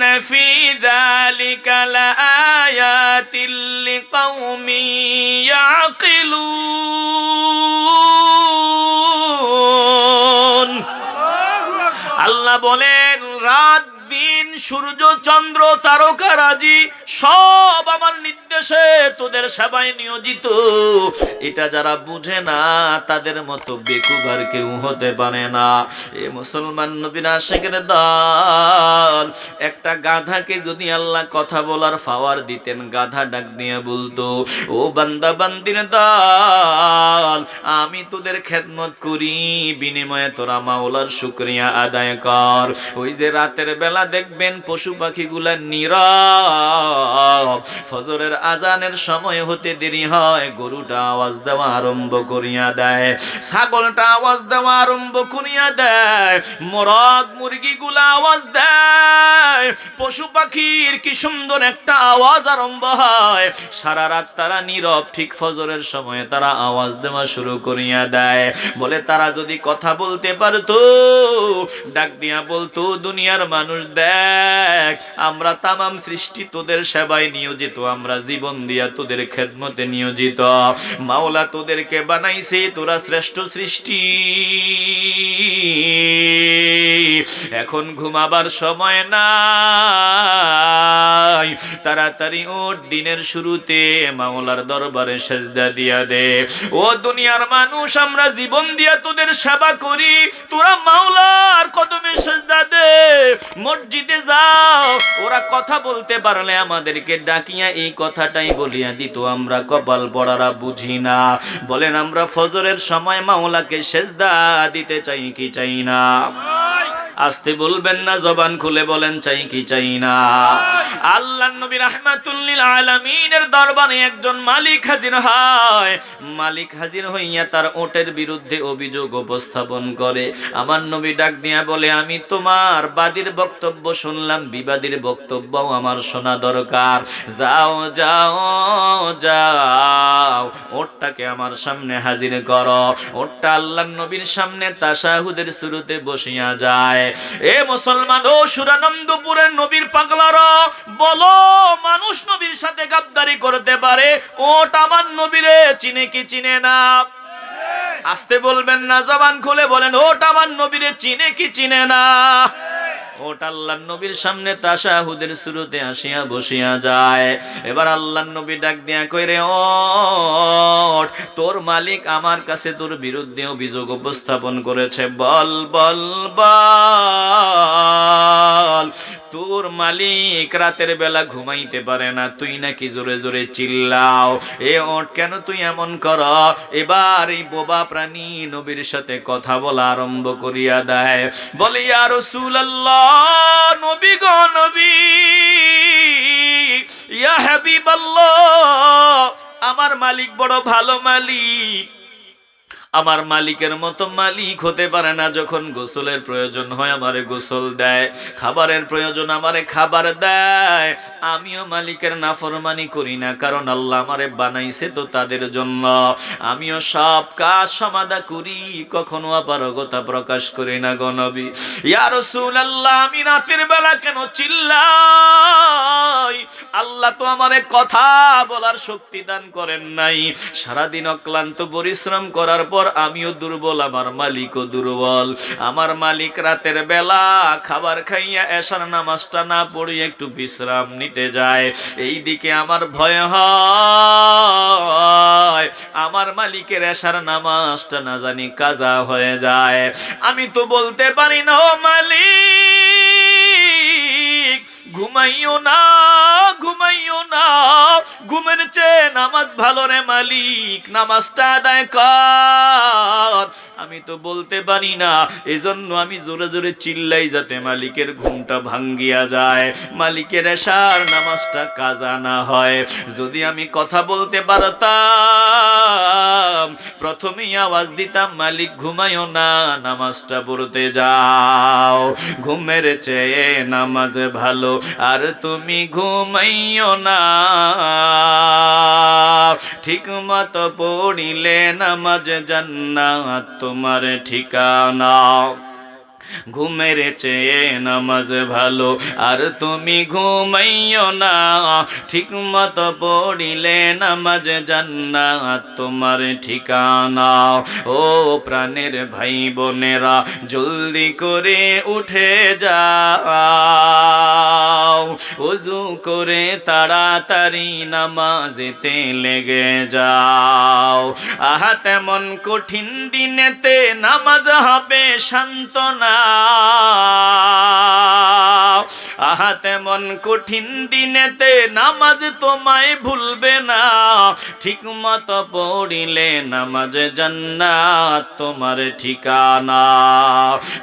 ইন্না ফি যালিকা লাআয়াতিল লিকাউমি ইয়াকিলুন আল্লাহ বলেন রাত সূর্য, চন্দ্র তারকারাজি সব আমার নির্দেশে তোদের সেবায় নিয়োজিত। এটা যারা বুঝে না, তাদের মতো বেকুগার কেউ হতে পারে না। এ মুসলমান নবীর আশেকের দল, একটা গাধাকে যদি আল্লাহ কথা বলার ফাওয়ার দিতেন, গাধা ডাক দিয়ে বলতো, ও বান্দা, বান্দির দল, আমি তোদের খেদমত করি, বিনিময়ে তোরা মাওলার শুক্রিয়া আদায় কর। ওই যে রাতের বেলা দেখবেন পশু পাখিগুলা নীরব। ফজরের আজানের সময় হতে দেরি হয়, গরুটা আওয়াজ দেওয়া আরম্ভ করিয়া দেয়, ছাগলটা আওয়াজ দেওয়া আরম্ভ করিয়া দেয়, মরদ মুরগিগুলা আওয়াজ দেয়, পশু পাখির কি সুন্দর একটা আওয়াজ আরম্ভ হয়। সারা রাত তারা নীরব, ঠিক ফজরের সময় তারা আওয়াজ দেওয়া শুরু করিয়া দেয়। বলে, তারা যদি কথা বলতে পারতো, ডাক দিয়া বলতো, দুনিয়ার মানুষ দেখ আমরা তামাম সৃষ্টি তোদের সেবায় নিয়োজিত, আমরা জীবন দিয়া তোদের খেদমতে নিয়োজিত। মাওলা তোদেরকে বানাইছে, তোরা শ্রেষ্ঠ সৃষ্টি। এখন ঘুমাবার সময় নাই। তাড়াতাড়ি ওর দিনের শুরুতে মাওলার দরবারে সেজদা দিয়া দে। ও দুনিয়ার মানুষ, আমরা জীবন দিয়া তোদের সেবা করি। তোরা মাওলার কদমে সেজদা দে। মসজিদে যাও। ওরা কথা বলতে পারলে আমাদেরকে ডাকিয়া এই কথাটাই বলিয়া দিত। আমরা কপাল বড়ারা বুঝি না। বলেন, আমরা ফজরের সময় মাওলাকে সেজদা দিতে চাই কি চাই না? আসতে বলবেন না, জবান খুলে বলেন, চাই কি চাই না। আল্লাহ নবী রাহমাতুল্লিল আলামিনের দরবারে একজন মালিক হাজির হয়। মালিক হাজির হইয়া তার ওটের বিরুদ্ধে অভিযোগ উপস্থাপন করে। আমার নবী ডাক দিয়া বলে, আমি তোমার বাদীর বক্তব্য শুনলাম, বিবাদীর বক্তব্যও আমার শোনা দরকার। যাও যাও যাও, ওটটাকে আমার সামনে হাজির করো। ওটটা আল্লাহ নবীর সামনে তাসাহুদের শুরুতে বসিয়া যায়। এ মুসলমান, ও সুরানন্দপুরের নবীর পাগলার, বলো মানুষ নবীর সাথে গাদ্দারি করতে পারে? ওট আমার নবীরে, চিনে কি চিনে না? আসতে বলবেন না, জবান খুলে বলেন, ওট আমার নবীরে, চিনে কি চিনে না? ওট আল্লাহ নবীর সামনে তাসাহুদের শুরুতে আসিয়া বসিয়া যায়। এবার আল্লাহ নবী ডাক দিয়া কইরে ওট তোর মালিক আমার কাছে তোর বিরুদ্ধে অভিযোগ উপস্থাপন করেছে। বল বল বল। তোর মালিক রাতের বেলা ঘুমাইতে পারে না, তুই নাকি জোরে জোরে চিল্লাও। এ ওট কেন তুই এমন কর? এবার এই বোবা প্রাণী নবীর সাথে কথা বলা আরম্ভ করিয়া দেয়। বলে আর নবী গো নবী, ইয়া হাবিবাল্লাহ, আমার মালিক বড় ভালো মালিক। আমার মালিকের মতো মালিক হতে পারে না যখন গোসলের প্রয়োজন হয়, আমারে গোসল দেয়, খাবারের প্রয়োজন আমারে খাবার দেয়। আমিও মালিকের নাফরমানি করি না, কারণ আল্লাহ আমারে বানাইছে তো তাদের জন্য। আমিও সব কাজ সমাধা করি, কখনো অপারগতা প্রকাশ করি না গনবী ইয়া রাসূলুল্লাহ, আমি রাতের বেলা কেন চিল্লাই? আল্লাহ তো আমারে কথা বলার শক্তি দান করেন নাই। সারাদিন অক্লান্ত পরিশ্রম করার পর আমিও দুর্বল, আমার মালিকও দুর্বল। আমার মালিক রাতের বেলা খাবার খাইয়া এসার নামাজটা না পড়ি একটু বিশ্রাম নিতে যায়। এই দিকে আমার ভয় হয়। আমার মালিকের এসার নামাজটা না জানি কাজা হয়ে যায়। আমি তো বলতে পারি না মালিক, ঘুমাইও না ঘুমাইও না। ঘুমের চেয়ে নামাজ ভালো রে মালিক, নামাজটা কর। আমি তো বলতে পারি না। এজন্য আমি জোরে জোরে চিল্লাই যাতে মালিকের ঘুমটা ভাঙ্গিয়া যায়। মালিকের এসার নামাজটা কাজা না হয়। যদি আমি কথা বলতে পারতাম, প্রথমেই আওয়াজ দিতাম, মালিক ঘুমাইও না, নামাজটা পড়তে যাও। ঘুমের চেয়ে নামাজ ভালো, আর তুমি ঘুমাইও না। ঠিক মতো পড়িলে নামাজ জান্নাত তোমার ঠিকানা। ঘুমের চেয়ে নামাজ ভালো। আর তুমি ঘুমাইও না ঠিক মতো পড়িলে নামাজ জান্নাত তোমার ঠিকানা। ও প্রাণের ভাই বোনেরা, জলদি করে উঠে যাও। উজু করে তাড়াতাড়ি নামাজেতে লেগে যাও। আহা, তেমন কঠিন দিনেতে নামাজ হবে সান্ত্বনা। আহা, তেমন কঠিন দিনেতে নামাজ তোমায় ভুলবে না। ঠিক মতো পড়িলে নামাজ জান্নাত তোমার ঠিকানা।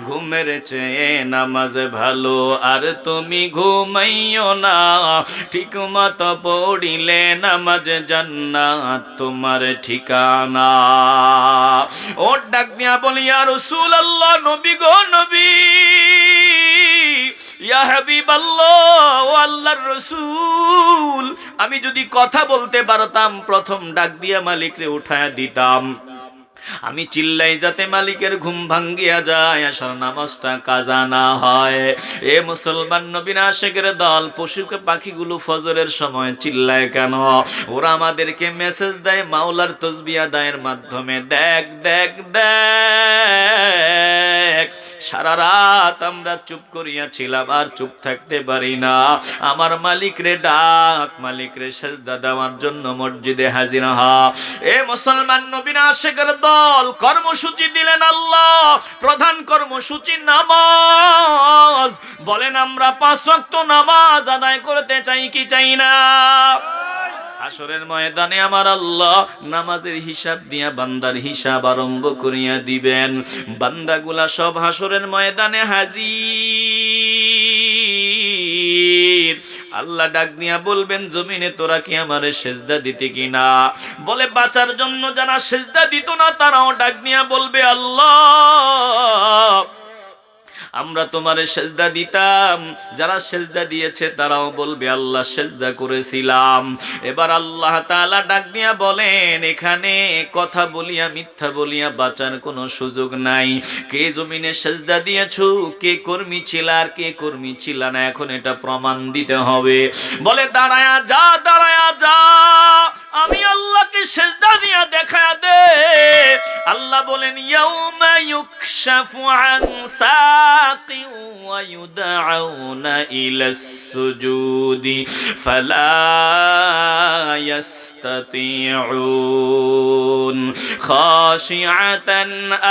ঘুমের চেয়ে নামাজ ভালো, আর তুমি ঘুমাইও না। ঠিক মতো পড়িলে নামাজ জান্নাত তোমার ঠিকানা। ও ডাক দিয়া বলি আর রসুল আল্লাহ নবী গো আল্লাহর রসুল আমি যদি কথা বলতে পারতাম প্রথম ডাক দিয়া মালিকরে উঠায় দিতাম। আমি চিল্লাই যাতে মালিকের ঘুম ভাঙ্গিয়া যায়, আসার নামাজটা কাজা না হয়। এ মুসলমান নবীন আশেকের দল পশু পাখিগুলো ফজরের সময় চিল্লায় কেন? ওরা আমাদেরকে মেসেজ দেয়, মাওলার তসবিয়া দায়ের মাধ্যমে। দেখ দেখ দেখ, সারা রাত আমরা চুপ করিয়াছিলাম, আর চুপ থাকতে পারি না। আমার মালিক রে ডাক, মালিক রে সেজদা দেওয়ার জন্য মসজিদে হাজির হ। এ মুসলমান নবীন আশেকের দল কর্মসূচি দিলেন আল্লাহ। প্রধান কর্মসূচি নামাজ। বলেন, আমরা পাঁচ ওয়াক্ত নামাজ আদায় করতে চাই কি চাই না? হাসরের ময়দানে আমার আল্লাহ নামাজের হিসাব দিয়া বান্দার হিসাব আরম্ভ করিয়া দিবেন। বান্দাগুলা সব হাসরের ময়দানে হাজির। আল্লাহ ডাক দিয়া বলবেন, জমিনে তোরা কি আমারে সেজদা দিতে কিনা? বলে, বাঁচার জন্য যারা সেজদা দিত না, তারাও ডাক দিয়া বলবে, আল্লাহ আমরা তোমারে সেজদা দিতাম। যারা সেজদা দিয়েছে তারাও বলবে, আল্লাহ সেজদা করেছিলাম। এবার আল্লাহ তাআলা ডাক দিয়া বলেন, এখানে কথা বলিয়া, মিথ্যা বলিয়া বাঁচার কোনো সুযোগ নাই। কে জমিনে সেজদা দিয়েছ? কে কর্মী ছিল আর কে কর্মী ছিল না? এখন এটা প্রমাণ দিতে হবে। বলে, দাঁড়ায়া যা দাঁড়ায়া যা। আমি আল্লাহকে সেজদা দিয়া দেখা দে আল্লাহ বলেন ইয়াউমা ইউকশাফু আন সাকি ওয়া ইউদআউনা ইলাস সুজুদি ফালা يستطيعون خاشعة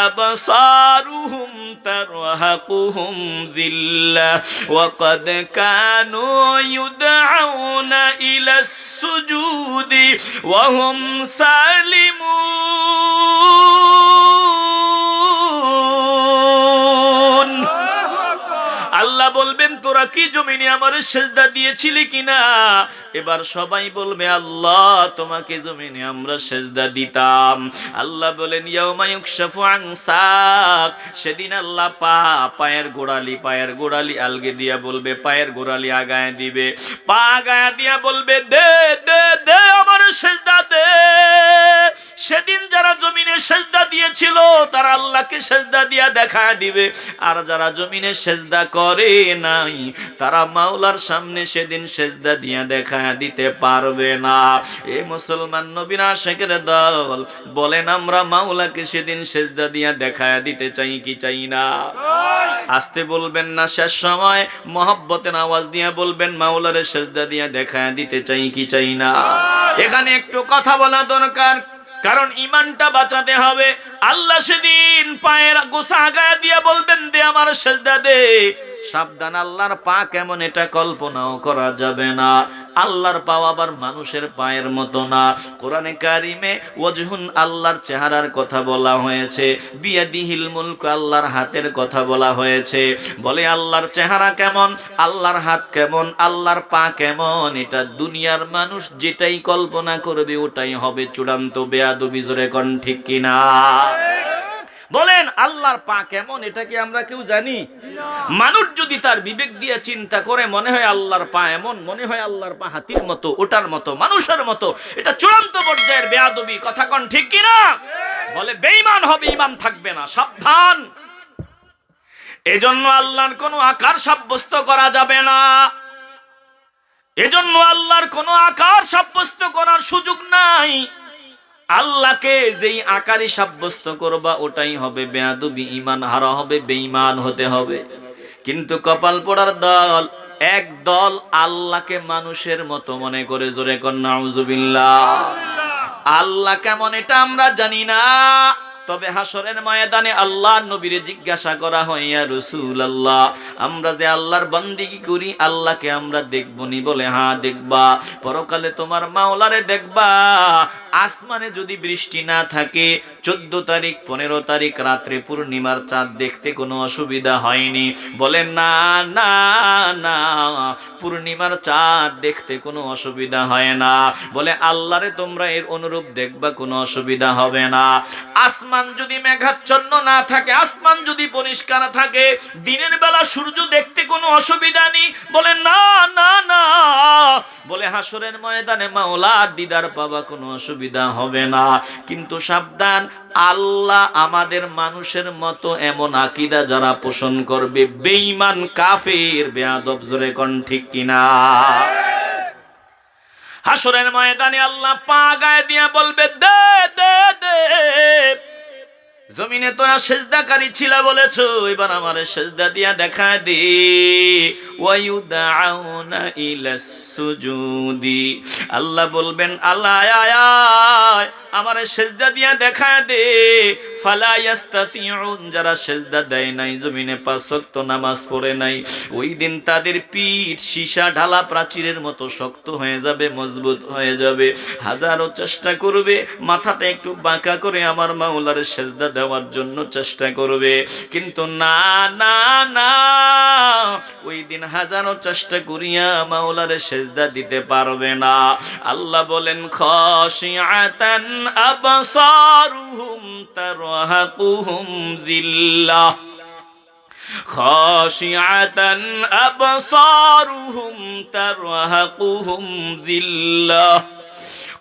أبصارهم ترهقهم ذلة وقد كانوا يدعون إلى السجود ওয়াহুম সালিমুন তোরা কি জমিনে আমার সেজদা দিয়েছিলি কিনা? এবার সবাই বলবে, আল্লাহ, তোমাকে জমিনে আমরা সেজদা দিতাম। আল্লাহ বলেন সেদিন আল্লাহ পা, পায়ের গোড়ালি পায়ের গোড়ালি আলগে দিয়া বলবে, পায়ের গোড়ালি আগায় দিবে। পা আগায় দিয়া বলবে, দে দে দে আমার সেজদা, দে। সেদিন যারা জমিনে সেজদা দিয়েছিল, তারা আল্লাহকে সেজদা দিয়া দেখা দিবে। আর যারা জমিনে সেজদা করে নাই, তারা মাওলার সামনে সেদিন সেজদা দিয়া দেখা দিতে পারবে না। এ মুসলমান নবীরা শেখের দল, বলেন, আমরা মাওলাকে সেদিন সেজদা দিয়া দেখা দিতে চাই কি চাই না? আসতে বলবেন না শেষ সময়, মহব্বতের আওয়াজ দিয়া বলবেন, মাওলারে সেজদা দিয়া দেখা দিতে চাই কি চাই না? এখানে একটু কথা বলা দরকার। কারণ ইমানটা বাঁচাতে হবে। আল্লাহ সেদিন পায়ের গোসা আগায় দিয়ে বলবেন, দে আমার সেজদা দে। সাবধান, আল্লাহর পা কেমন এটা কল্পনাও করা যাবে না। আল্লাহর পা আবার মানুষের পায়ের মতো না। কোরআনে কারিমে ওয়াজহুন আল্লাহর চেহারার কথা বলা হয়েছে। বিয়াদিহিল মুলক, আল্লাহর হাতের কথা বলা হয়েছে। বলে আল্লাহর চেহারা কেমন, আল্লাহর হাত কেমন, আল্লাহর পা কেমন, এটা দুনিয়ার মানুষ যেটাই কল্পনা করবে ওটাই হবে চূড়ান্ত বেয়াদবি, জোরে কন ঠিক কিনা? বলেন, আল্লাহর পা কেমন এটা কি আমরা কেউ জানি? মানুষ যদি তার বিবেক দিয়ে চিন্তা করে, মনে হয় আল্লাহর পা এমন, মনে হয় আল্লাহর পা হাতির মতো, ওটার মতো, মানুষের মতো, এটা চূড়ান্ত পর্যায়ের বেয়াদবি, কথা কন ঠিক কিনা? বলে, বেঈমান হবে ইমান থাকবে না, সাবধান। এজন্য আল্লাহর কোনো আকার সাব্যস্ত করা যাবে না। এজন্য আল্লাহর কোনো আকার সাব্যস্ত করার সুযোগ নাই। আল্লাহকে যেই আকারে সাব্যস্ত করবা, ওটাই হবে বেয়াদবি ইমান হারা হবে, বেঈমান হতে হবে। কিন্তু কপাল পড়ার দল, এক দল আল্লাহকে মানুষের মতো মনে করে, জোরে কন্যা আল্লাহ কেমন এটা আমরা জানি না। তবে হাসরের ময়দানে আল্লাহ নবীরে জিজ্ঞাসা করা হয় রসুল আল্লাহ আমরা যে আল্লাহর বন্দিগি করি? আল্লাহকে আমরা দেখব নি বলে হ্যাঁ দেখবা। পরকালে তোমার মাওলারে দেখবা। আসমানে যদি বৃষ্টি না থাকে, চোদ্দ তারিখ, পনেরো তারিখ রাত্রে পূর্ণিমার চাঁদ দেখতে কোনো অসুবিধা হয়নি। বলে, না না না, পূর্ণিমার চাঁদ দেখতে কোনো অসুবিধা হয় না। বলে, আল্লাহরে তোমরা এর অনুরূপ দেখবা, কোনো অসুবিধা হবে না। আসমান যদি মেঘাচ্ছন্ন না থাকে, আসমান যদি পরিষ্কার থাকে, দিনের বেলা সূর্য দেখতে কোনো অসুবিধা নেই। বলে, না না না। বলে, হাসরের ময়দানে মাওলা দিদার পাবা কোনো অসুবিধা হবে না। কিন্তু সাবধান, আল্লাহ আমাদের মানুষের মতো এমন আকিদা যারা পোষণ করবে, বেঈমান, কাফের, বেয়াদব, জোরে কোন ঠিক কিনা? হাসরের ময়দানে আল্লাহ পা গায়ে দিয়ে বলবে, দে দে দে। জমিনে তোরা সেজদাকারী ছিল বলেছ, এবার আমার সেজদা দিয়া দেখা দে। সুজুদি। আল্লাহ বলবেন, আল্লাহ আমার সেজদা দিয়া দেখা দে। ফালা ইয়াস্তাতিউন, যারা সেজদা দেয় নাই, জমিনে পাঁচ নামাজ পড়ে নাই, ওই দিন তাদের পিঠ, সীসা, ঢালা প্রাচীরের মতো শক্ত হয়ে যাবে, মজবুত হয়ে যাবে। হাজারো চেষ্টা করবে, মাথাটা একটু বাঁকা করে আমার মাওলার সেজদা দেওয়ার জন্য চেষ্টা করবে কিন্তু না না না ওই দিন হাজারো চেষ্টা করিয়া মাওলার সেজদা দিতে পারবে না আল্লাহ বলেন খশিয়াতান আবসারুহুম তারহাকুহুম জিল্লাহ خاشعة أبصارهم ترهقهم ذلة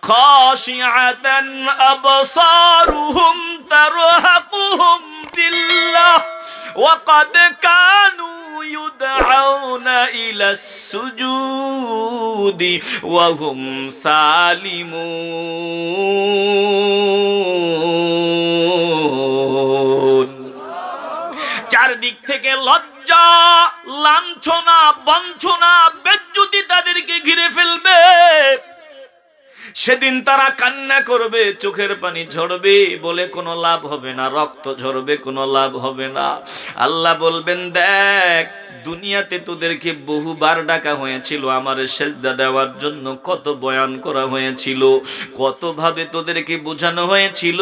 خاشعة أبصارهم ترهقهم ذلة وقد كانوا يدعون إلى السجود وهم سالمون চারদিক থেকে লজ্জা লাঞ্ছনা বঞ্চনা বেজ্জুতি তাদেরকে ঘিরে ফেলবে সেদিন তারা কান্না করবে, চোখের পানি ঝরবে, বলে কোনো লাভ হবে না, রক্ত ঝরবে, কোনো লাভ হবে না। আল্লাহ বলবেন, দেখ, দুনিয়াতে তোদেরকে বহুবার ডাকা হয়েছিল, আমার সেজদা দেওয়ার জন্য কত বয়ান করা হয়েছিল, কতভাবে তোদেরকে বোঝানো হয়েছিল।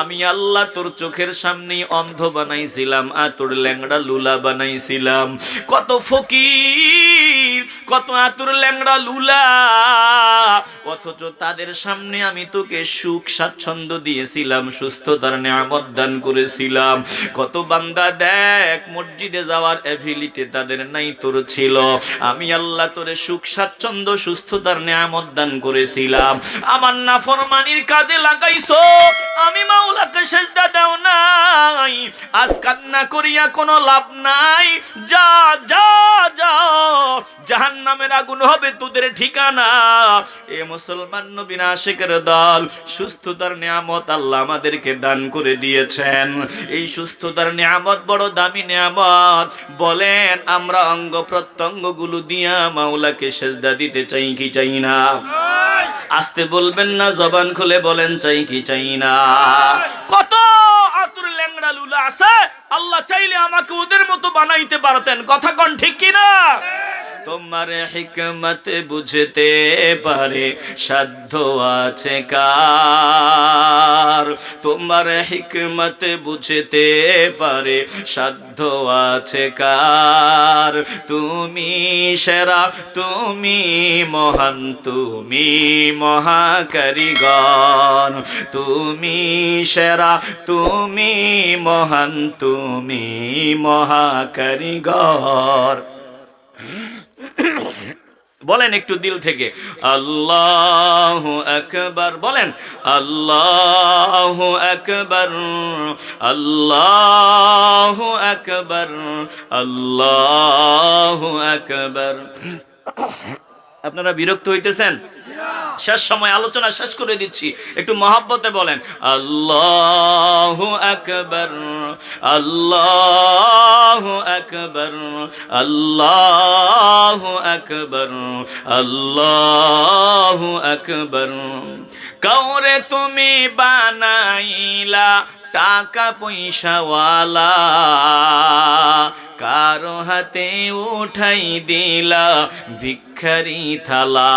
আমি আল্লাহ তোর চোখের সামনেই অন্ধ বানাইছিলাম আর তোর ল্যাংড়া লুলা বানাইছিলাম। কত ফকির কত আতুর ল্যাংড়া লুলা। অথচ তাদের সামনে আমি তোকে সুখ স্বাচ্ছন্দ্য দিয়েছিলাম, সুস্থতার নিয়ামত দান করেছিলাম। কত বান্দা দেখ, মসজিদে যাওয়ার অ্যাভিলিটি তাদের নাই তোর ছিল। আমি আল্লাহ তোরে সুখ স্বাচ্ছন্দ্য, সুস্থতার নিয়ামত দান করেছিলাম। আমার নাফরমানির কাজে লাগাইছো, আমি মাওলাকে সেজদা দাও নাই। আজ কান্না করিয়া কোনো লাভ নাই। যা যা যা জাহান্নামের আগুন হবে তোদের ঠিকানা। এ মুসলমান নবীন আশেকের দল, সুস্থতার নিয়ামত আল্লাহ আমাদেরকে দান করে দিয়েছেন। এই সুস্থতার নিয়ামত বড় দামি নিয়ামত। বলেন, আমরা অঙ্গ দিয়া মাওলাকে সেজদা দিতে চাই কি চাই না? আসতে বলবেন না, জবান খুলে বলেন চাই কি চাই না? কত আতুর ল্যাংড়া লুলা আছে, আল্লাহ চাইলে আমাকে ওদের মতো বানাইতে পারতেন। কথা কন ঠিক কিনা? তোমার হিকমত বুঝতে পারে, সাধ্য আছে কার? তোমার হিকমত বুঝতে পারে, সাধ্য আছে কার? তুমি সেরা, তুমি মহান, তুমি মহাকারিগণ। তুমি সেরা, তুমি মহান, তুমি মহাকারিগর বলেন একটু দিল থেকে। আল্লাহ আকবার বলেন আল্লাহ আকবার আল্লাহ আকবার আল্লাহ আকবার। আপনারা বিরক্ত হইতেছেন? শেষ সময় আলোচনা শেষ করে দিচ্ছি। একটু মহাব্বতে বলেন, আল্লাহ আকবর আল্লাহ আকবর আল্লাহ আকবর আল্লাহ আকবর। কৌরে তুমি বানাইলা টাকা পয়সাওয়ালা কারও হাতে উঠাই দিলা ভিক্ষারি থালা।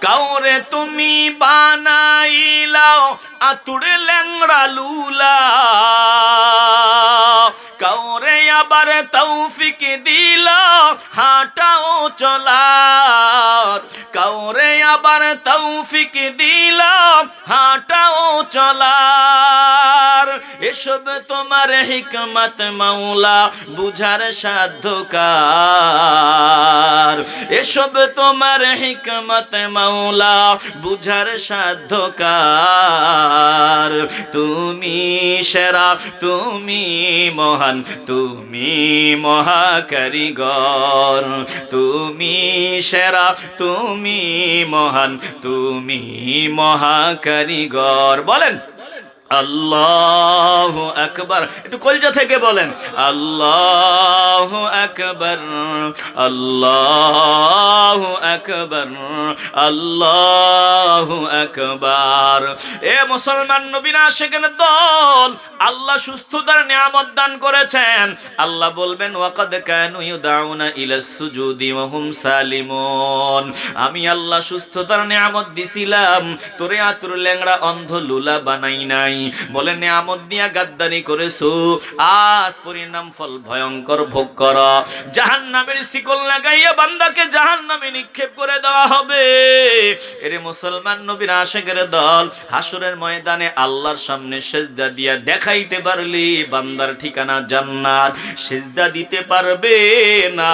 কাউরে তুমি বানাইলাও আতুড়ে ল্যাংড়া লুলা। কাউরে আবার তৌফিক দিলা, হাঁটাও চলার। কাউরে আবার তৌফিক দিলা, হাঁটাও চলার। এসব তোমার হিকমত মাওলা। বুঝার সাধ্য কার এসব তোমার হিকমত মাওলা, বুঝার সাধ্য কার তুমি সেরা, তুমি মহান, তুমি মহাকারিগর। তুমি সেরা, তুমি মহান, তুমি মহাকারিগর। বলেন। আল্লাহ আকবার। একটু কলজা থেকে বলেন, আল্লাহ আকবার আল্লাহ আকবার আল্লাহ আকবার। এ মুসলমান নবীনা সেখানে দল, আল্লাহ সুস্থতার নিয়ামত দান করেছেন। আল্লাহ বলবেন, ওয়াকাদ কানু ইউদাউনা ইলাস সুজুদি ওয়া হুম সালিমুন। আমি আল্লাহ সুস্থতার নিয়ামত দিছিলাম, তোরে আতুর ল্যাংড়া অন্ধ লুলা বানাই নাই। বলে, নিয়ামত দিয়া গাদ্দারি করেছ। আজ পরিণাম ফল ভয়ঙ্কর ভোগ কর। জাহান নামের শিকল লাগাইয়া বান্দাকে জাহান নামে নিক্ষেপ করে দেওয়া হবে। এরে মুসলমান নবীর আশেকের দল, হাসুরের ময়দানে আল্লাহর সামনে সেজদা দিয়া দেখাইতে পারলি বান্দার ঠিকানা জান্নাত। সেজদা দিতে পারবে না।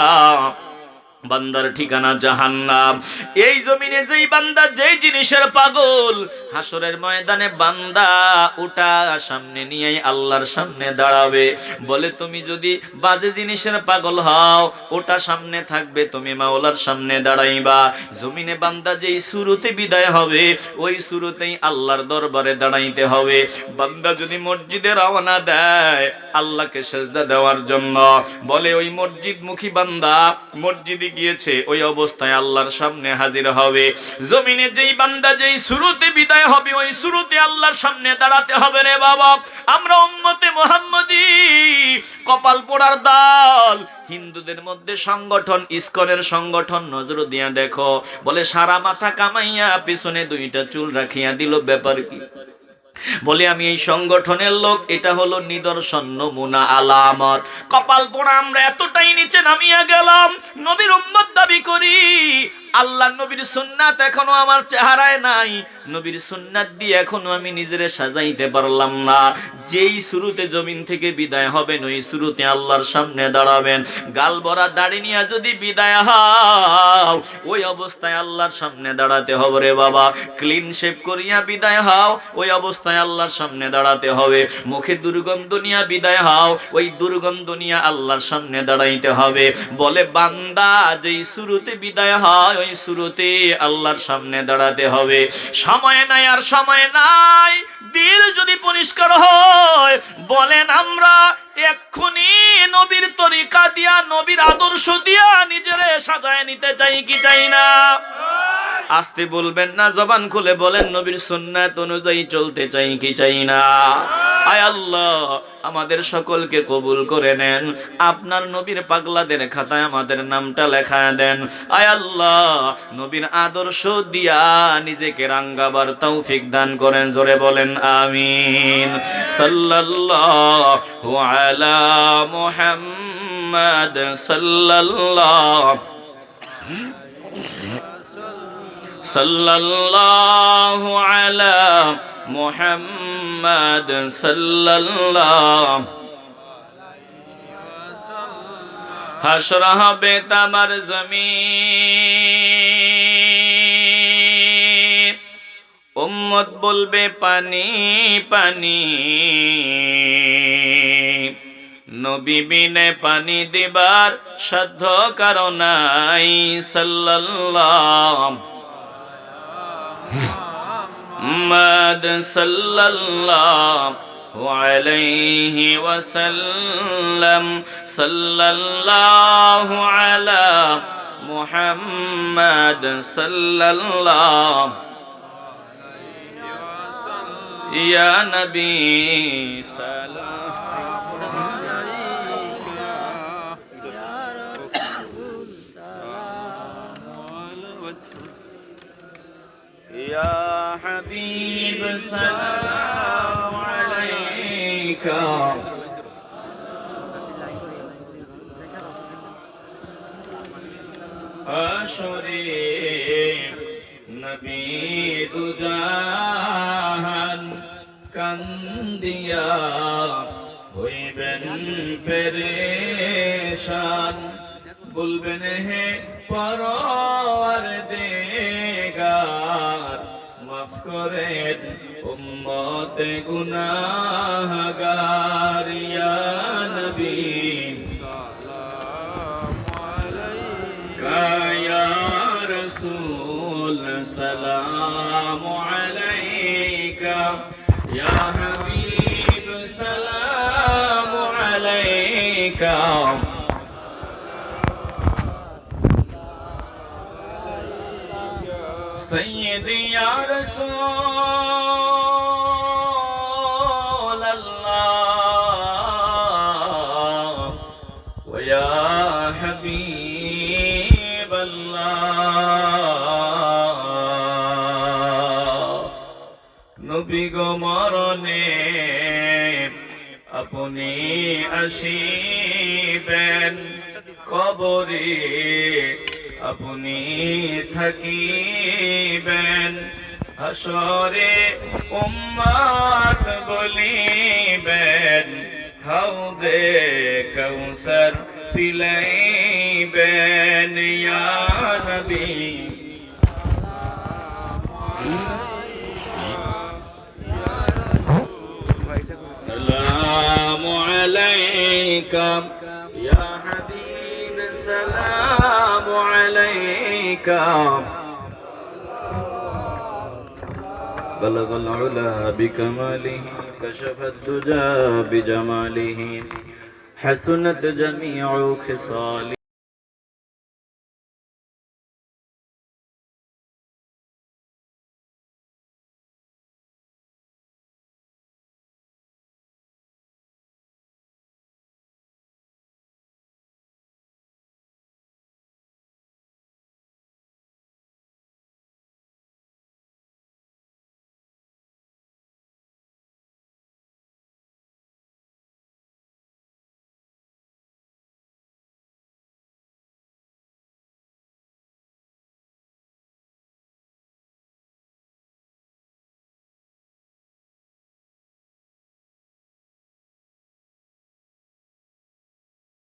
বান্দার ঠিকানা জাহান্নাম। এই জমিনে যেই বান্দা যেই জিনিসের পাগল, হাসরের ময়দানে বান্দা ওটা সামনে নিয়ে আল্লাহর সামনে দাঁড়াবে। বলে, তুমি যদি বাজে জিনিসের পাগল হও, ওটা সামনে থাকবে, তুমি মাওলার সামনে দাঁড়াইবা। জমিনে বান্দা যেই শুরুতে বিদায় হবে, ওই শুরুতেই আল্লাহর দরবারে দাঁড়াইতে হবে। বান্দা যদি মসজিদে রওনা দেয়, আল্লাহকে সেজদা দেওয়ার জন্য। বলে, ওই মসজিদ মুখী বান্দা, মসজিদে গিয়েছে, ওই অবস্থায় আল্লাহর সামনে হাজির হবে। জমিনে যেই বান্দা যেই শুরুতে বিদায় হবে, ওই শুরুতে আল্লাহর সামনে দাঁড়াতে হবে রে বাবা। আমরা উম্মতে মোহাম্মদী, কপাল পোড়ার দাল। হিন্দুদের মধ্যে সংগঠন, ইস্কনের সংগঠন, নজর দিয়া দেখো। বলে, সারা মাথা কামাইয়া পিছনে দুইটা চুল রাখিয়া দিল, ব্যাপার কি? বলে আমি এই সংগঠনের লোক, এটা হলো নিদর্শন, নমুনা, আলামত। কপাল পোড়া আমরা এতটাই নিচে নামিয়া গেলাম, নবীর উম্মত দাবি করি আল্লাহ নবীর সুন্নাত এখনও আমার চেহারায় নাই। নবীর সুন্নাত দিয়ে এখনও আমি নিজেরে সাজাইতে পারলাম না। যেই শুরুতে জমিন থেকে বিদায় হবেন, ওই শুরুতে আল্লাহর সামনে দাঁড়াবেন। গাল ভরা দাড়ি নিয়ে যদি বিদায় হও, ওই অবস্থায় আল্লাহর সামনে দাঁড়াতে হবে রে বাবা। ক্লিন শেপ করিয়া বিদায় হও, ওই অবস্থায় আল্লাহর সামনে দাঁড়াতে হবে। মুখে দুর্গন্ধ নিয়ে বিদায় হও, ওই দুর্গন্ধ নিয়ে আল্লাহর সামনে দাঁড়াইতে হবে। বলে, বান্দা, যেই শুরুতে বিদায় হয় ওই শুরুতে আল্লাহর সামনে দাঁড়াতে হবে। সময় নাই আর সময় নাই। দিল যদি পরিষ্কার হয়, বলেন আমরা, এক্ষুনি নবীর তরিকা দিয়া, নবীর আদর্শ দিয়া নিজেরে সাজায় নিতে চাই কি চাই না? আসতে বলবেন না, জবান খুলে বলেন, নবীর সুন্নাত অনুযায়ী চলতে চাই কি চাই না? আয় আল্লাহ, আমাদের সকলকে কবুল করে নেন। আপনার নবীর পাগলাদের খাতায় আমাদের নামটা লেখা দেন। আয় আল্লাহ, নবীর আদর্শ দিয়া নিজেকে রাঙ্গাবার তৌফিক দান করেন, জোরে বলেন আমিন। সাল্লাল্লাহু আলা মুহাম্মাদ, সাল্লাল্লাহ। সাল্লাল্লাহু আলা মুহাম্মাদ সাল্লাল্লাহু। হাসর হবে তামার জমিন। উম্মত বলবে, পানি পানি। নবী বিনে পানি দিবার সাধ্য কারণাই সাল্লাল্লাহ। محمد صلى الله عليه وسلم. صلى الله على محمد صلى الله يا نبي سلام. يا হাবিব সালাম আলাইকা আসরে নবী দুজাহান কান্দিয়া হইবেন পেরেশান বলবেন হে পরওয়ার দেশ مورد امت گناہگار یا نبی سلام علیکہ یا رسول سلام علیکہ یا حبیب মরণে আপনি আসিবেন কবরে। আপনি থাকিবেন। হাসরে উম্মাত বলিবেন দে কৌসর পিলাইবেন ইয়া নবী। সালামু السلام عليك. بلغ العلا بكماله كشف الدجى بجماله حسنت جميع خصاله.